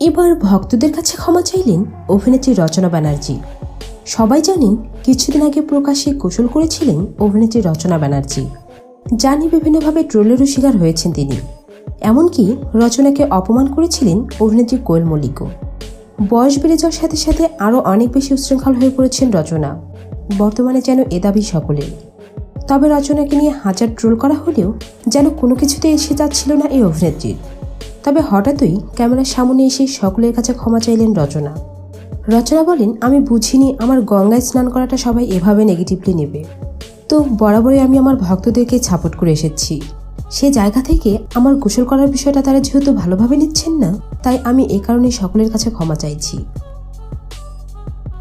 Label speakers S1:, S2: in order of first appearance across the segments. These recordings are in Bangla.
S1: এবার ভক্তদের কাছে ক্ষমা চাইলেন অভিনেত্রী রচনা ব্যানার্জি। সবাই জানেন, কিছুদিন আগে প্রকাশ্যে গোসল করেছিলেন অভিনেত্রী রচনা ব্যানার্জি। জানি বিভিন্নভাবে ট্রোলেরও শিকার হয়েছেন তিনি। এমনকি রচনাকে অপমান করেছিলেন অভিনেত্রী কোয়েল মল্লিকও। বয়স বেড়ে যাওয়ার সাথে সাথে আরও অনেক বেশি উচ্ছৃঙ্খল হয়ে পড়েছেন রচনা। বর্তমানে যেন এ দাবি সকলের। তবে রচনাকে নিয়ে হাজার ট্রোল করা হলেও যেন কোনো কিছুতে এসে যাচ্ছিল না এই অভিনেত্রীর। তবে হঠাৎই ক্যামেরার সামনে এসে সকলের কাছে ক্ষমা চাইলেন রচনা। রচনা বলেন, আমি বুঝিনি, আমার গঙ্গায় স্নান করাটা সবাই এভাবে নেগেটিভলি নেবে। তো বরাবরই আমি আমার ভক্তদেরকে সাপোর্ট করে এসেছি। সে জায়গা থেকে আমার গোসল করার বিষয়টা তারা যেহেতু ভালোভাবে নিচ্ছেন না, তাই আমি এ কারণে সকলের কাছে ক্ষমা চাইছি।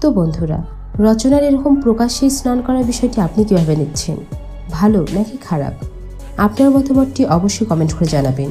S1: তো বন্ধুরা, রচনার এরকম প্রকাশ্যে স্নান করার বিষয়টি আপনি কীভাবে নিচ্ছেন? ভালো নাকি খারাপ? আপনার মতামতটি অবশ্যই কমেন্ট করে জানাবেন।